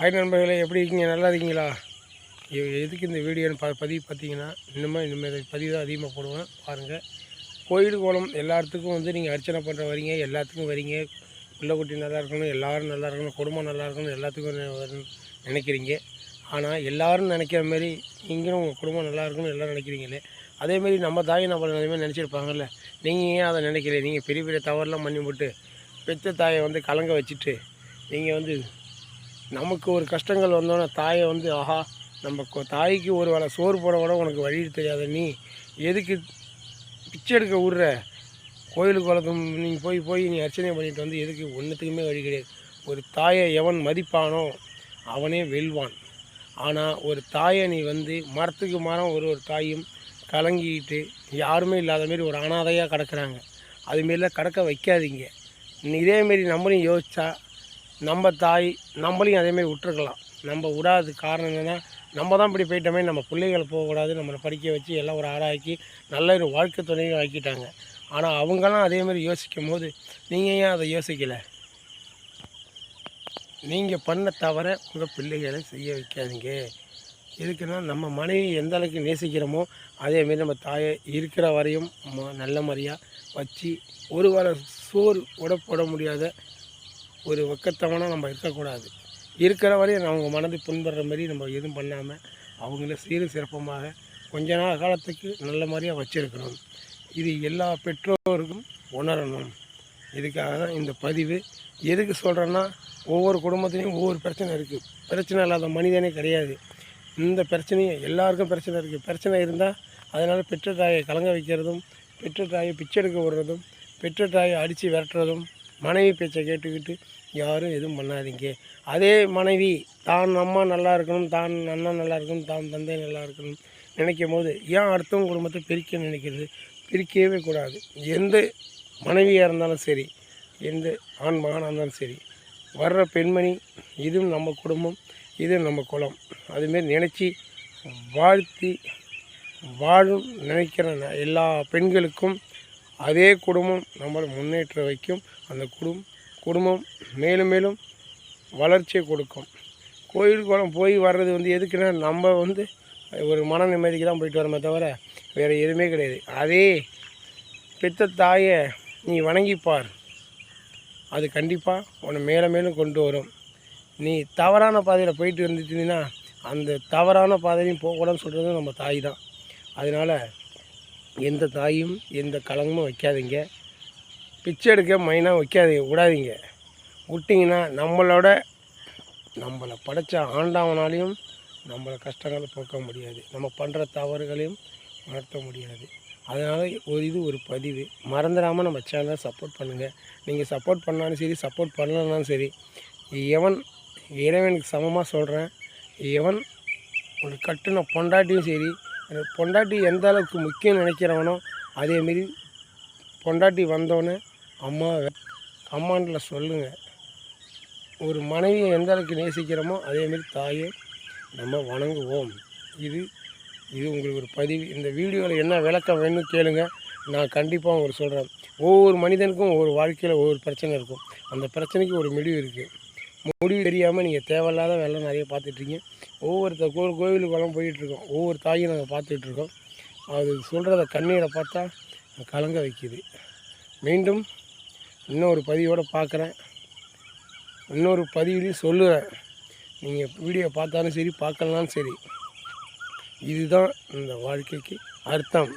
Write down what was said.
Hi நண்பர்களே எப்படி இருக்கீங்க? நல்லா இருக்கீங்களா? எதுக்கு இந்த வீடியோன்னு ப பதிவு பார்த்தீங்கன்னா இன்னுமே இனிமேல் பதிவு தான் அதிகமாக போடுவேன். பாருங்கள் கோயில் கோலம் எல்லாத்துக்கும் வந்து நீங்கள் அர்ச்சனை பண்ணுற வரீங்க எல்லாத்துக்கும் வரீங்க. பிள்ளைக்குட்டி நல்லா இருக்கணும் எல்லாரும் நல்லா இருக்கணும் குடும்பம் நல்லா இருக்கணும் எல்லாத்துக்கும் நினைக்கிறீங்க. ஆனால் எல்லாரும் நினைக்கிற மாதிரி நீங்களும் உங்கள் குடும்பம் நல்லா இருக்கணும் எல்லோரும் நினைக்கிறீங்களே? அதேமாரி நம்ம தாய் நம்மளை நிறைய நினச்சிருப்பாங்கல்ல? நீங்கள் ஏன் அதை நினைக்கல? நீங்கள் பெரிய பெரிய தவறுலாம் பண்ணி போட்டு பெற்ற தாயை வந்து கலங்க வச்சுட்டு நீங்கள் வந்து நமக்கு ஒரு கஷ்டங்கள் வந்தோன்னே தாயை வந்து ஆஹா நம்ம தாய்க்கு ஒரு வேளை சோறு போட கூட உனக்கு வழி தெரியாத நீ எதுக்கு பிச்சை எடுக்க விட்ற கோயிலுக்கு குளத்தும் நீங்கள் போய் போய் நீ அர்ச்சனை பண்ணிட்டு வந்து எதுக்கு? ஒன்றுத்துக்குமே வழி கிடையாது. ஒரு தாயை எவன் மதிப்பானோ அவனே வெல்வான். ஆனால் ஒரு தாயை நீ வந்து மரத்துக்கு மரம் ஒரு ஒரு தாயும் கலங்கிட்டு யாருமே இல்லாத மாரி ஒரு அனாதையாக கிடக்குறாங்க. அதுமாரிலாம் கிடக்க வைக்காதீங்க. இதேமாரி நம்மளையும் யோசித்தா நம்ம தாய் நம்மளையும் அதேமாரி விட்டுருக்கலாம். நம்ம விடாது காரணம் என்னென்னா நம்ம தான் இப்படி போயிட்டோமே நம்ம பிள்ளைகள் போகக்கூடாது நம்மளை படிக்க வச்சு எல்லாம் ஒரு ஆளாக்கி நல்ல ஒரு வாழ்க்கை துணையும் ஆக்கிட்டாங்க. ஆனால் அவங்களாம் அதேமாரி யோசிக்கும் போது நீங்கள் ஏன் அதை யோசிக்கலை? நீங்கள் பண்ண தவிர உங்கள் பிள்ளைகளை செய்ய வைக்காதீங்க. எதுக்குன்னா நம்ம மனைவி எந்த அளவுக்கு நேசிக்கிறோமோ அதேமாரி நம்ம தாயை இருக்கிற வரையும் ம- நல்ல மாதிரியாக வச்சு ஒரு வாரம் சோறு கூட போட முடியாத ஒரு வெக்கத்தவனாக நம்ம இருக்கக்கூடாது. இருக்கிற வரையும் அவங்க மனது புண்படுற மாதிரி நம்ம எதுவும் பண்ணாமல் அவங்கள சீரு சிறப்பமாக கொஞ்ச நாள் காலத்துக்கு நல்ல மாதிரியாக வச்சுருக்கணும். இது எல்லா பெற்றோருக்கும் உணரணும். இதுக்காக தான் இந்த பதிவு. எதுக்கு சொல்கிறேன்னா ஒவ்வொரு குடும்பத்துலேயும் ஒவ்வொரு பிரச்சனை இருக்குது பிரச்சனை இல்லாத மனிதனே கிடையாது. இந்த பிரச்சனையும் எல்லாருக்கும் பிரச்சனை இருக்குது பிரச்சனை இருந்தால் அதனால் பெற்ற தாயை கலங்க வைக்கிறதும் பெற்ற தாயை பிச்சை எடுக்க விடுறதும் பெற்ற தாயை அடித்து விரட்டுறதும் மனைவி பேச்சை கேட்டுக்கிட்டு யாரும் எதுவும் பண்ணாதீங்க. அதே மனைவி தான் அம்மா நல்லா இருக்கணும் தான் அண்ணன் நல்லா இருக்கணும் தான் தந்தை நல்லா இருக்கணும் நினைக்கும் போது ஏன் அடுத்தவங்க குடும்பத்தை பிரிக்க நினைக்கிறது? பிரிக்கவே கூடாது. எந்த மனைவியாக இருந்தாலும் சரி எந்த ஆண் மகனாக இருந்தாலும் சரி வர்ற பெண்மணி இதுவும் நம்ம குடும்பம் இது நம்ம குலம். அதுமாரி நினச்சி வாழ்த்தி வாழும் நினைக்கிற ந- எல்லா பெண்களுக்கும் அதே குடும்பம் நம்மளை முன்னேற்ற வைக்கும். அந்த குடும் குடும்பம் மேலும் மேலும் வளர்ச்சியை கொடுக்கும். கோயில் குளம் போய் வர்றது வந்து எதுக்குன்னா நம்ம வந்து ஒரு மன நிம்மதிக்கு தான் போயிட்டு வரமே தவிர வேறு எதுவுமே கிடையாது. அதே பெத்த தாயை நீ வணங்கிப்பார் அது கண்டிப்பாக உன்னை மேலே மேலும் கொண்டு வரும். நீ தவறான பாதையில் போயிட்டு இருந்துட்டீங்கன்னா அந்த தவறான பாதையிலையும் போகக்கூடாதுன்னு சொல்கிறது நம்ம தாய் தான். அதனால் எந்த தாயும் எந்த கலங்கமும் வைக்காதீங்க. பிச்சை எடுக்க மைனாக வைக்காதீங்க விடாதீங்க. விட்டிங்கன்னா நம்மளோட நம்மளை படைச்ச ஆண்டவனாலையும் நம்மளை கஷ்டங்களை போக்க முடியாது. நம்ம பண்ணுற தவறுகளையும் உணர்த்த முடியாது. அதனால் ஒரு இது ஒரு பதிவு. மறந்துடாமல் நம்ம சேனலை சப்போர்ட் பண்ணுங்கள் நீங்கள் சப்போர்ட் பண்ணாலும் சரி சப்போர்ட் பண்ணலனாலும் சரி எவன் இறைவனுக்கு சமமாக சொல்கிறேன் எவன் ஒரு கட்டுன பொண்டாட்டியும் சரி அந்த பொண்டாட்டி எந்த அளவுக்கு முக்கியம் நினைக்கிறவனோ அதேமாரி பொண்டாட்டி வந்தோடனே அம்மா அம்மான்ல சொல்லுங்கள் ஒரு மனைவியை எந்த அளவுக்கு நேசிக்கிறோமோ அதேமாரி தாயை நம்ம வணங்குவோம். இது இது உங்களுக்கு ஒரு பதிவு. இந்த வீடியோவில் என்ன விளக்கம் வேணும்னு கேளுங்கள் நான் கண்டிப்பாக உங்களுக்கு சொல்கிறேன் ஒவ்வொரு மனிதனுக்கும் ஒவ்வொரு வாழ்க்கையில் ஒவ்வொரு பிரச்சனை இருக்கும். அந்த பிரச்சனைக்கு ஒரு முடிவு இருக்குது முடிவு தெரியாமல் நீங்கள் தேவையில்லாத வேலை நிறைய பார்த்துட்ருக்கீங்க. ஒவ்வொருத்தர் கோவில் கோவிலுக்கெல்லாம் போயிட்டுருக்கோம் ஒவ்வொரு தாயும் நாங்கள் பார்த்துட்ருக்கோம். அது சொல்கிறத கண்ணீரை பார்த்தா கலங்க வைக்குது. மீண்டும் இன்னொரு பதிவோடு பார்க்குறேன். இன்னொரு பதிவுலையும் சொல்லுறேன். நீங்கள் வீடியோ பார்த்தாலும் சரி பார்க்கலனாலும் சரி. இதுதான் இந்த வாழ்க்கைக்கு அர்த்தம்.